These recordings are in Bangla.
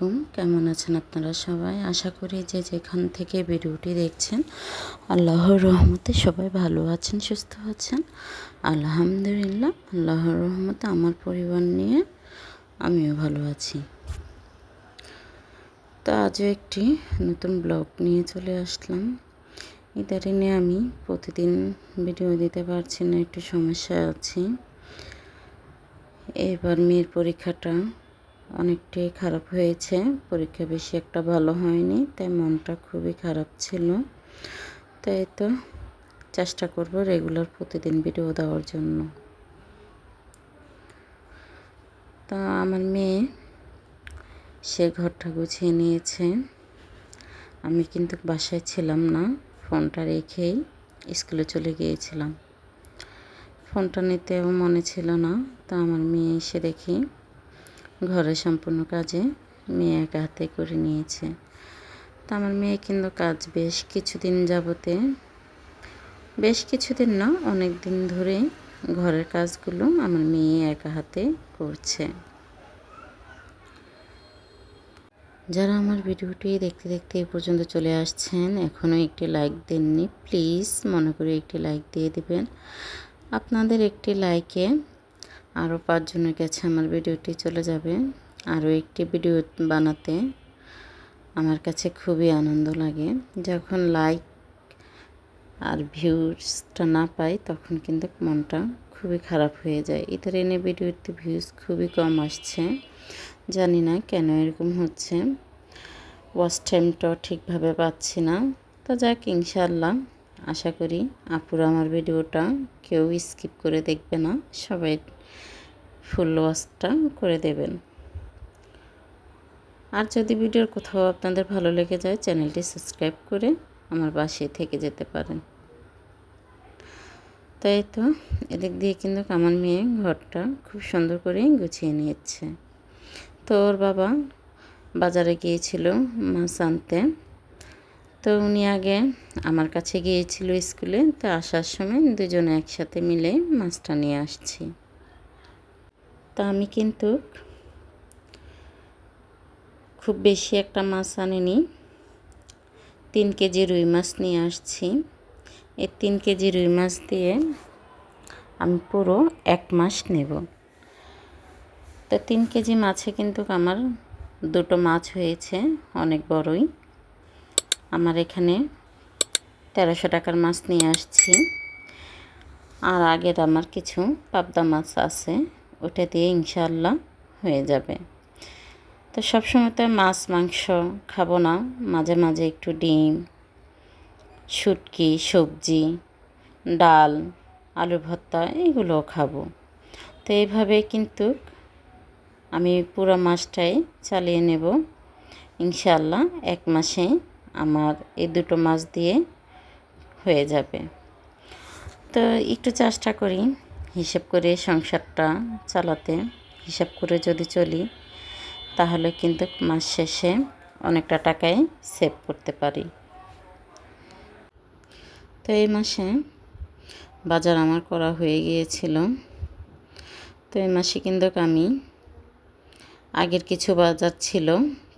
আলাইকুম। কেমন আছেন আপনারা সবাই? আশা করি যে যেখান থেকে ভিডিওটি দেখছেন, আল্লাহর রহমতে সবাই ভালো আছেন, সুস্থ আছেন। আলহামদুলিল্লাহ, আল্লাহর রহমতে আমার পরিবার নিয়ে আমিও ভালো আছি। তো আজও একটি নতুন ব্লগ নিয়ে চলে আসলাম। ইদারিনে আমি প্রতিদিন ভিডিও দিতে পারছি না, একটু সমস্যা আছি। এবার মেয়ের পরীক্ষাটা অনেকটাই খারাপ হয়েছে। পরীক্ষা বেশি একটা ভালো হয়নি, তাই মনটা খুবই খারাপ ছিল। তাই তো চেষ্টা করব রেগুলার প্রতিদিন ভিডিও দেওয়ার জন্য। তা আমার মেয়ে সে ঘরটা গুছিয়ে নিয়েছে। আমি কিন্তু বাসায় ছিলাম না, ফোনটা রেখেই স্কুলে চলে গিয়েছিলাম। ফোনটা নিতেও মনে ছিল না, তা আমার মেয়ে এসে দেখি ঘরের সম্পূর্ণ কাজে মেয়ে একা হাতে করে নিয়েছে। তা আমার মেয়ে কিন্তু কাজ বেশ কিছুদিন যাবতে, বেশ কিছুদিন না অনেক দিন ধরে ঘরের কাজগুলো আমার মেয়ে একা হাতে করছে। যারা আমার ভিডিওটি দেখতে দেখতে এই পর্যন্ত চলে আসছেন এখনও একটি লাইক দেননি, প্লিজ মনে করে একটি লাইক দিয়ে দিবেন। আপনাদের একটি লাইকে আরও পাঁচজনের কাছে আমার ভিডিওটি চলে যাবে। আরও একটি ভিডিও বানাতে আমার কাছে খুবই আনন্দ লাগে। যখন লাইক আর ভিউজটা না পাই, তখন কিন্তু মনটা খুবই খারাপ হয়ে যায়। ইতার এনে ভিডিওতে ভিউজ খুবই কম আসছে। জানি না কেন এরকম হচ্ছে। ওয়াচ টাইমটাও ঠিকভাবে পাচ্ছি না। তো যাক ইনশাল্লাহ আশা করি আপুরা আমার ভিডিওটা কেউ স্কিপ করে দেখবে না। সবাই ফুল ওয়াশটা করে দেবেন। আর যদি ভিডিওর কোথাও আপনাদের ভালো লেগে যায়, চ্যানেলটি সাবস্ক্রাইব করে আমার বাসে থেকে যেতে পারেন। তাই তো, এদিক দিয়ে কিন্তু আমার মেয়ে ঘরটা খুব সুন্দর করে গুছিয়ে নিয়েছে। তো ওর বাবা বাজারে গিয়েছিল মাছ আনতে। তো উনি আগে আমার কাছে গিয়েছিল স্কুলে, তো আসার সময় দুজনে একসাথে মিলে মাছটা নিয়ে আসছি। তা আমি কিন্তু খুব বেশি একটা মাছ আনিনি। তিন কেজি রুই মাছ নিয়ে আসছি। এই তিন কেজি রুই মাছ দিয়ে আমি পুরো এক মাস নেব। তো তিন কেজি মাছে কিন্তু আমার দুটো মাছ হয়েছে, অনেক বড়ই। আমার এখানে তেরোশো টাকার মাছ নিয়ে আসছি। আর আগের আমার কিছু পাবদা মাছ আছে। ওটা দিয়ে ইনশাল্লাহ হয়ে যাবে। তো সবসময় তো মাছ, মাংস খাব না। মাঝে মাঝে একটু ডিম, শুটকি, সবজি, ডাল, আলু ভর্তা এগুলোও খাব। তো এইভাবে কিন্তু আমি পুরো মাছটাই চালিয়ে নেব। ইনশাল্লাহ এক মাসে আমার এই দুটো মাছ দিয়ে হয়ে যাবে। তো একটু চেষ্টা করি। হিসেব করে সংসারটা চালাতে, হিসাব করে যদি চলি, তাহলে কিন্তু মাস শেষে অনেকটা টাকাই সেভ করতে পারি। তো এই মাসে বাজার আমার করা হয়ে গিয়েছিল। তো এই মাসে কিন্তু আমি আগের কিছু বাজার ছিল,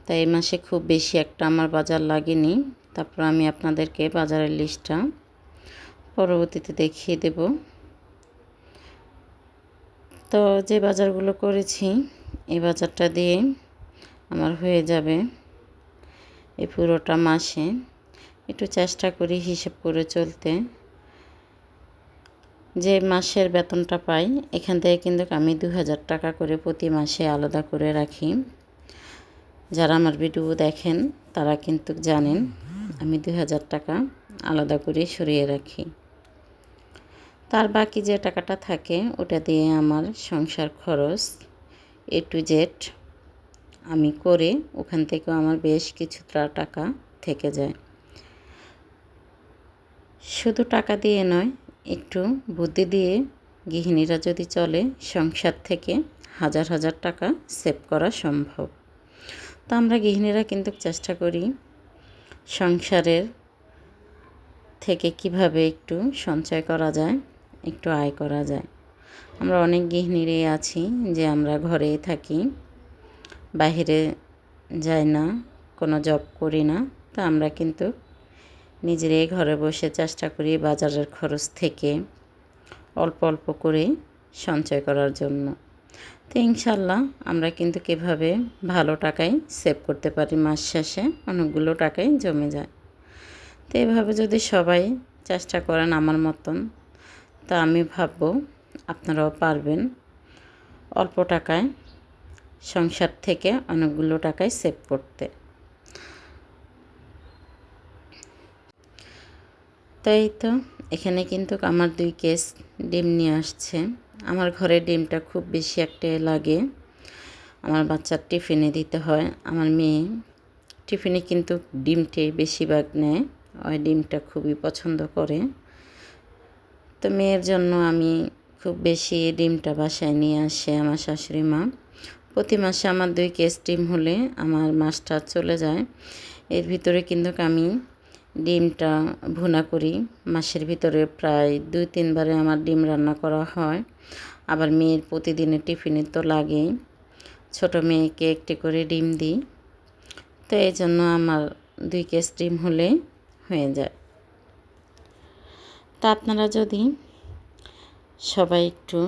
তাই এই মাসে খুব বেশি একটা আমার বাজার লাগেনি। তারপর আমি আপনাদেরকে বাজারের লিস্টটা পরবর্তীতে দেখিয়ে দেব। তো যে বাজারগুলো করেছি, এই বাজারটা দিয়ে আমার হয়ে যাবে এই পুরোটা মাসে। একটু চেষ্টা করি হিসেব করে চলতে। যে মাসের বেতনটা পাই, এখান থেকে কিন্তু আমি দু হাজার টাকা করে প্রতি মাসে আলাদা করে রাখি। যারা আমার ভিডিও দেখেন, তারা কিন্তু জানেন, আমি দু হাজার টাকা আলাদা করে সরিয়ে রাখি। তার বাকি যে টাকাটা থাকে, ওটা দিয়ে আমার সংসার খরচ এ টু জেড আমি করে ওখান থেকেও আমার বেশ কিছুটা টাকা থেকে যায়। শুধু টাকা দিয়ে নয়, একটু বুদ্ধি দিয়ে গৃহিণীরা যদি চলে, সংসার থেকে হাজার হাজার টাকা সেভ করা সম্ভব। তো আমরা গৃহিণীরা কিন্তু চেষ্টা করি সংসারের থেকে কীভাবে একটু সঞ্চয় করা যায় একটু আয় করা যায়। আমরা অনেক গৃহিণীরাই আছি যে আমরা ঘরেই থাকি, বাহিরে যাই না, কোনো জব করি না, তো আমরা কিন্তু নিজেরাই ঘরে বসে চেষ্টা করি বাজারের খরচ থেকে অল্প অল্প করে সঞ্চয় করার জন্য। তো ইনশাল্লাহ আমরা কিন্তু কীভাবে ভালো টাকায় সেভ করতে পারি মাস শেষে, অনেকগুলো টাকাই জমে যায়। তো এভাবে যদি সবাই চেষ্টা করেন আমার মতন তা আমি ভাববো আপনারাও পারবেন। অল্প টাকায় সংসার থেকে অনেকগুলো টাকায় সেভ করতে। তাই তো, এখানে কিন্তু আমার দুই কেস ডিম নিয়ে আসছে। আমার ঘরে ডিমটা খুব বেশি একটা লাগে। আমার বাচ্চার টিফিনে দিতে হয়। আমার মেয়ে টিফিনে কিন্তু ডিমটাই বেশিরভাগ নেয়। ওই ডিমটা খুবই পছন্দ করে। তো মেয়ের জন্য আমি খুব বেশি ডিমটা বাসায় নিয়ে আসে আমার শাশুড়ি মা। প্রতি মাসে আমার দুই কেস ডিম হলে আমার মাসটা চলে যায়। এর ভিতরে কিন্তু আমি ডিমটা ভুনা করি। মাসের ভিতরে প্রায় দুই, তিনবারে আমার ডিম রান্না করা হয়। আবার মেয়ের প্রতিদিনের টিফিনে তো লাগেই। ছোটো মেয়েকে একটি করে ডিম দিই। তো এই জন্য আমার দুই কেস ডিম হলে হয়ে যায়। তা আপনারা যদি সবাই একটু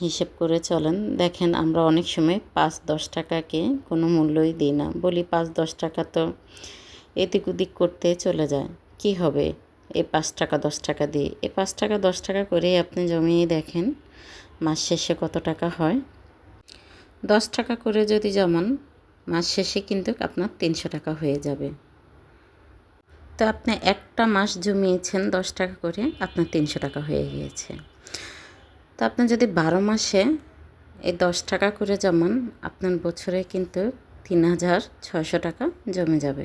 হিসেব করে চলেন। দেখেন আমরা অনেক সময় পাঁচ দশ টাকাকে কোনো মূল্যই দিই না। বলি পাঁচ দশ টাকা তো এদিক ওদিক করতে চলে যায়। কি হবে? এই পাঁচ টাকা দশ টাকা দিয়ে। এই পাঁচ টাকা দশ টাকা করে আপনি জমিয়ে দেখেন মাস শেষে কত টাকা হয়। দশ টাকা করে যদি জমান, মাস শেষে কিন্তু আপনার তিনশো টাকা হয়ে যাবে। তো আপনি একটা মাস জমিয়েছেন দশ টাকা করে, আপনার তিনশো টাকা হয়ে গিয়েছে। তো আপনি যদি বারো মাসে এই দশ টাকা করে জমান, আপনার বছরে কিন্তু তিন হাজার ছয়শো টাকা জমে যাবে।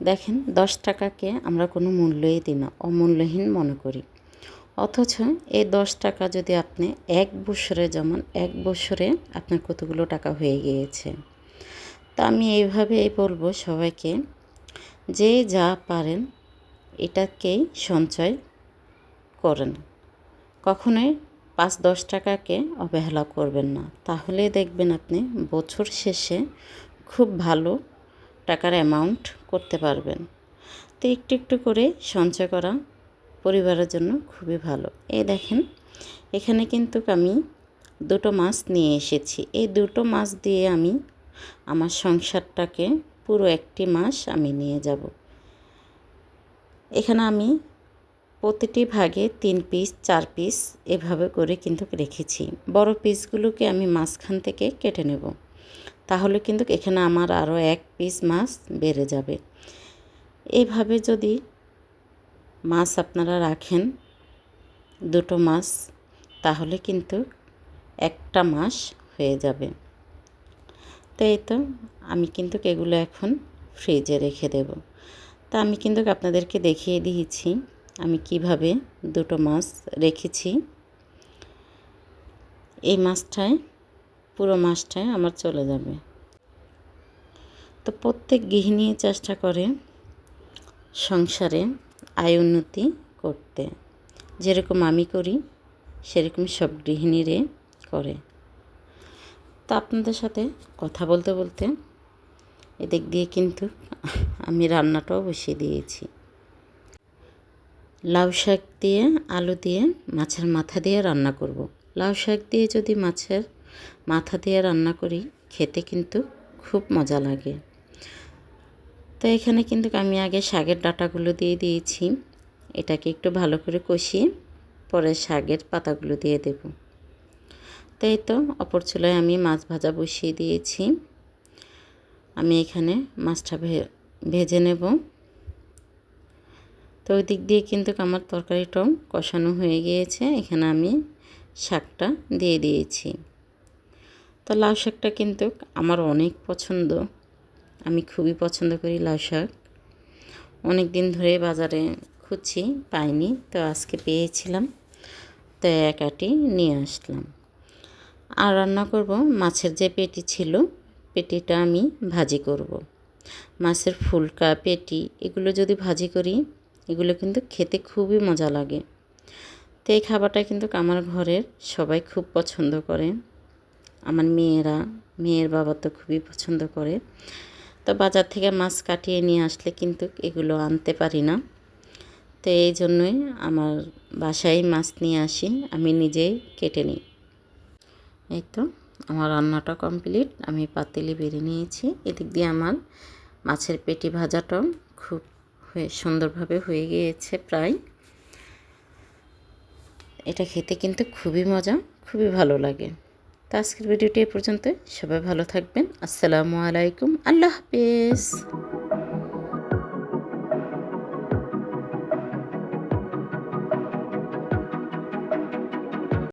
দেখেন, দশ টাকাকে আমরা কোনো মূল্যই দিই না, অমূল্যহীন মনে করি। অথচ এই দশ টাকা যদি আপনি এক বছরে জমান, এক বছরে আপনার কতগুলো টাকা হয়ে গিয়েছে। তা আমি এইভাবেই বলব সবাইকে যে যা পারেন এটাকেই সঞ্চয় করেন। কখনোই পাঁচ দশ টাকাকে অবহেলা করবেন না। তাহলে দেখবেন আপনি বছর শেষে খুব ভালো টাকার অ্যামাউন্ট করতে পারবেন। তো একটু একটু করে সঞ্চয় করা পরিবারের জন্য খুবই ভালো। এই দেখেন, এখানে কিন্তু আমি দুটো মাছ নিয়ে এসেছি। এই দুটো মাছ দিয়ে আমি আমার সংসারটাকে পুরো একটি মাস আমি নিয়ে যাব। এখানে আমি প্রতিটি ভাগে তিন পিস, চার পিস এভাবে করে কিন্তু রেখেছি। বড় পিসগুলোকে আমি মাঝখান থেকে কেটে নেব। তাহলে কিন্তু এখানে আমার আরও এক পিস মাছ বেড়ে যাবে। এইভাবে যদি মাছ আপনারা রাখেন দুটো মাছ, তাহলে কিন্তু একটা মাস হয়ে যাবে। তো এই তো আমি কিন্তু এগুলো এখন ফ্রিজে রেখে দেব। তা আমি কিন্তু আপনাদেরকে দেখিয়ে দিয়েছি আমি কীভাবে দুটো মাছ রেখেছি। এই মাছটায়, পুরো মাছটায় আমার চলে যাবে। তো প্রত্যেক গৃহিণী চেষ্টা করে সংসারে আয় উন্নতি করতে। যেরকম আমি করি সেরকম সব গৃহিণীরে করে। তো আপনাদের সাথে কথা বলতে বলতে এদিক দিয়ে কিন্তু আমি রান্নাটাও বসিয়ে দিয়েছি। লাউ শাক দিয়ে, আলু দিয়ে, মাছের মাথা দিয়ে রান্না করব। লাউ শাক দিয়ে যদি মাছের মাথা দিয়ে রান্না করি, খেতে কিন্তু খুব মজা লাগে। তো এখানে কিন্তু আমি আগে শাকের ডাটাগুলো দিয়ে দিয়েছি। এটাকে একটু ভালো করে কষিয়ে পরে শাকের পাতাগুলো দিয়ে দেব। তাই তো, অপর চুলায় আমি মাছ ভাজা বসিয়ে দিয়েছি। আমি এখানে মাছটা ভেজে নেব। তো ওই দিক দিয়ে কিন্তু আমার তরকারিটাও কষানো হয়ে গিয়েছে। এখানে আমি শাকটা দিয়ে দিয়েছি। তো লাউ শাকটা কিন্তু আমার অনেক পছন্দ। আমি খুবই পছন্দ করি লাউ শাক। অনেক দিন ধরে বাজারে খুঁজছি, পাইনি, তো আজকে পেয়েছিলাম। তো এক আটি নিয়ে আসলাম। আর রান্না করব মাছের যে পেটি ছিল, পেটিটা আমি ভাজি করব। মাছের ফুলকা, পেটি, এগুলো যদি ভাজি করি, এগুলো কিন্তু খেতে খুবই মজা লাগে। তো এই খাবারটা কিন্তু আমার ঘরের সবাই খুব পছন্দ করে। আমার মেয়েরা, মেয়ের বাবা তো খুবই পছন্দ করে। তো বাজার থেকে মাছ কাটিয়ে নিয়ে আসলে কিন্তু এগুলো আনতে পারি না। তো এই জন্যই আমার বাসায় মাছ নিয়ে আসি, আমি নিজেই কেটে নিই। এই তো, আমার রান্নাটা কমপ্লিট আমি পাতিলি বেরিয়ে নিয়েছি। এদিক দিয়ে আমার মাছের পেটি ভাজাটাও খুব হয়ে, সুন্দরভাবে হয়ে গিয়েছে প্রায়। এটা খেতে কিন্তু খুবই মজা, খুবই ভালো লাগে। তো আজকের ভিডিওটি এ পর্যন্ত সবাই ভালো থাকবেন। আসসালামু আলাইকুম। আল্লাহ হাফেজ।